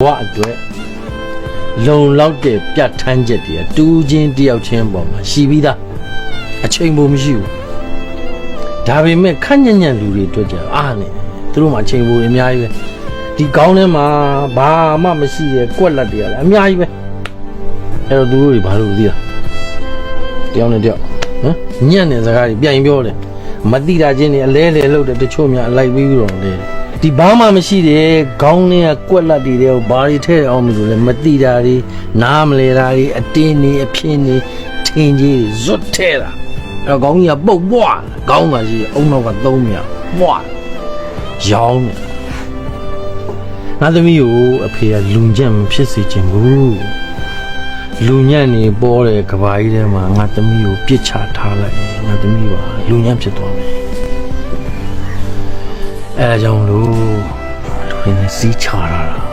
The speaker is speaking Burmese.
ဘဝအတွက်လုံလောက်တဲ့ပြတ်ထန်းချက်တွေကတူးချင်းတယောက်ချင်းပေါ်မှာရှိပြီးသားအချိန်ပုံမရှိဘူးဒါပေမဲ့ခန့်ညံ့ညံ့လူတွေအတွက်ကြတော့အားနေတယ်သူတို့မှာအချိန်ပုံတွေအများကြီးပဲဒီကောင်းထဲမှာဘာမှမရှိတဲ့ကွက်လက်တွေကလည်းအများကြီးပဲအဲ့တော့သူတို့တွေဘာလို့သိလားတယောက်နဲ့တယောက်ဟမ်ညံ့တဲ့စကားတွေပြန်ပြောတယ်မတိတာချင်းတွေအလဲလဲလို့တဲ့တချို့များအလိုက်ပြီးတော့လေ ဒီဘာမှမရှိတဲ့ခေါင်းထဲကကွက်လက်တွေတဲ့ဘာတွေထဲအောင်မလို့လဲမတိတာတွေနားမလဲတာတွေအတင်းတွေအဖြစ်တွေထင်ကြီးတွေဇွတ်ထဲတာအဲ့တော့ခေါင်းကြီးကပုတ်ပွားခေါင်းကရှိအုံနောက်ကသုံးမြောက်ပွားရောင်းနေငါသမီးကိုအဖေကလူညံ့မဖြစ်စေချင်ဘူးလူညံ့နေပေါ်တဲ့ကဘာကြီးထဲမှာငါသမီးကိုပြစ်ချထားလိုက်ရင်ငါသမီးပါလူညံ့ဖြစ်သွားမယ် အဲဒါကြောင့်လို့လူရင်းစီးချတာတာ